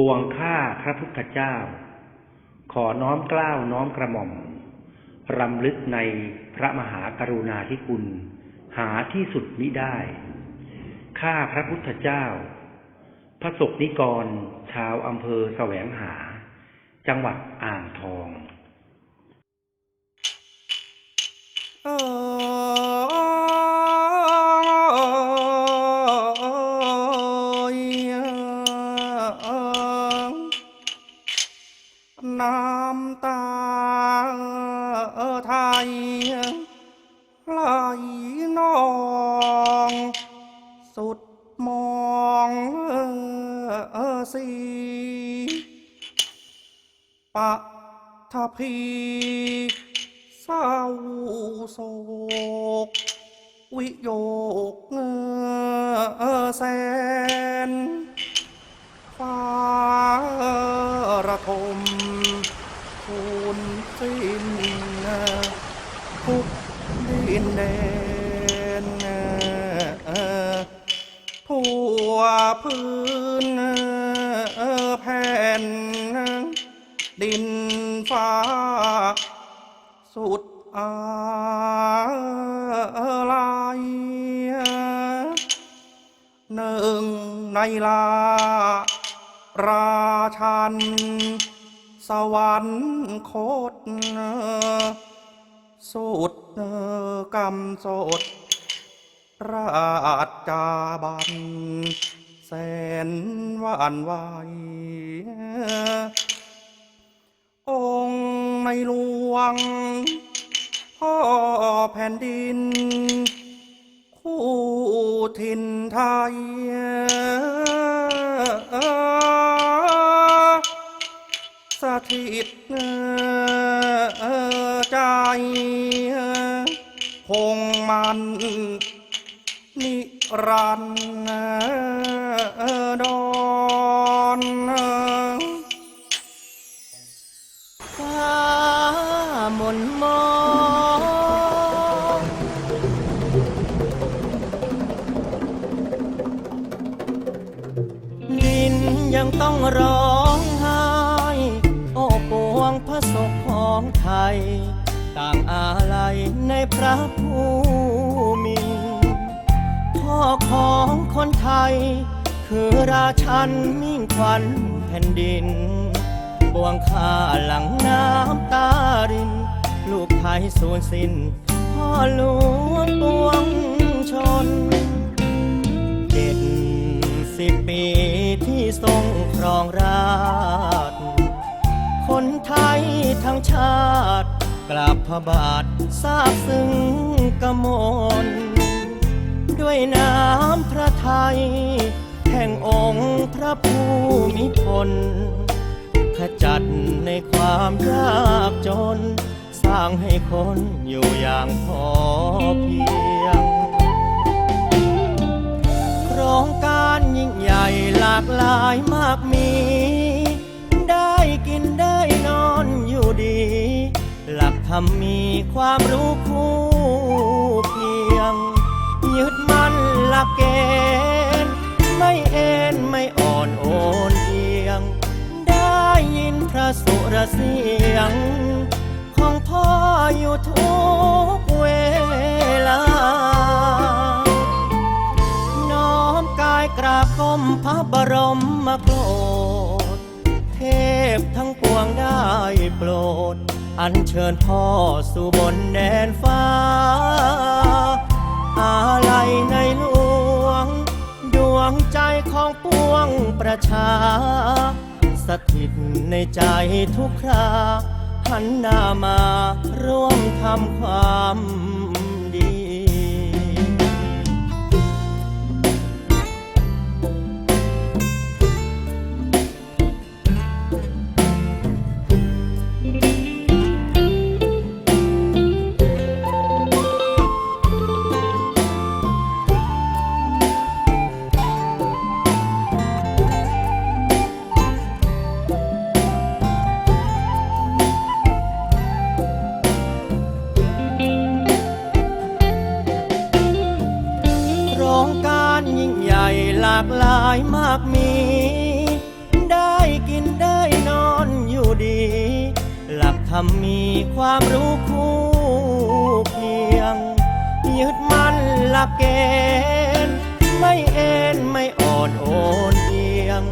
ปวงข้าพระพุทธเจ้า ขอน้อมกล้าวน้อมกระหม่อม รำลึกในพระมหากรุณาธิคุณ หาที่สุดมิได้ ข้าพระพุทธเจ้า พระสกนิกร ชาวอำเภอแสวงหา จังหวัดอ่างทอง เอ่ย ปะทะพีเศร้าโศก วิโยกเงือแสนฟ้าระทมคูนสิ้นทุกดินแดนทั่วพื้น อาลัยหนึ่งในลา ราชัน สวรรคตสุดกรรมสด ราชจาบัน แสนวานไหวองค์ในหลวง พ่อแผ่นดิน คู่ถิ่นไทย สถิตใจคงมันนิรันดร ยังต้องร้องไห้โอ้ปวงพระศพของไทย ต่างอาลัยในพระผู้มีพ่อของคนไทย คือราชันมิ่งขวัญแผ่นดินบวงข้าหลังน้ำตาริน ลูกไทยสูญสิ้นพ่อหลวงปวงชนเจ็ดสิบปี ทรงครองราช คนไทยทั้งชาติกราบพระบาททราบซึ้งกมลด้วยน้ำพระไทยแห่งองค์พระภูมิพลขจัดในความยากจน สร้างให้คนอยู่อย่างพอเพียง หลักธรรมมีความรู้คู่เพียง ยึดมั่นหลักเกณฑ์ไม่เอ็นไม่อ่อนโอนเอียง ได้ยินพระสุรเสียง ของพ่ออยู่ทุกเวลา น้อมกายกราบก้มพระบรมมาโปรดเทพทั้งปวงได้โปรด อันเชิญพ่อสู่บนแดนฟ้า อาลัยในหลวง ดวงใจของปวงประชา สถิตในใจทุกคราหันหน้ามาร่วมทำความารยิ่งใหญ่หลายมากมีได้ได้กินได้นอนอยู่ดี หลักธรรมมีความรู้คู่เคียง ยึดมั่นหลักเกณฑ์ไม่เอ็นไม่อ่อนโอนเอียง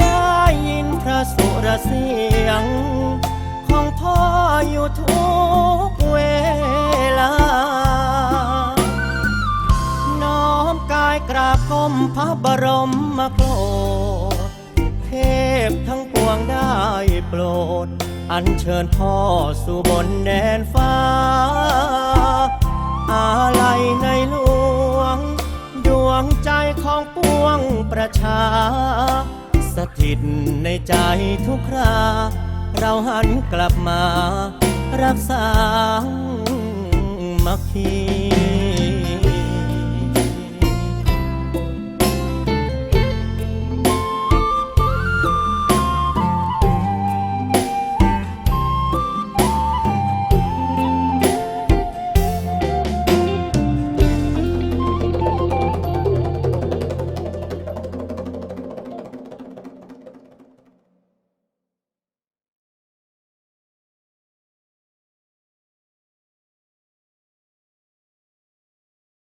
ได้ยินพระสุรเสียง ของพ่ออยู่ กราบก้มพระบรมมาโปรดเทพทั้งปวงได้โปรด อัญเชิญพ่อสู่บนแดนฟ้า อาลัยในหลวง ดวงใจของปวงประชา สถิตในใจทุกครา เราหันกลับมา รักษามัคคี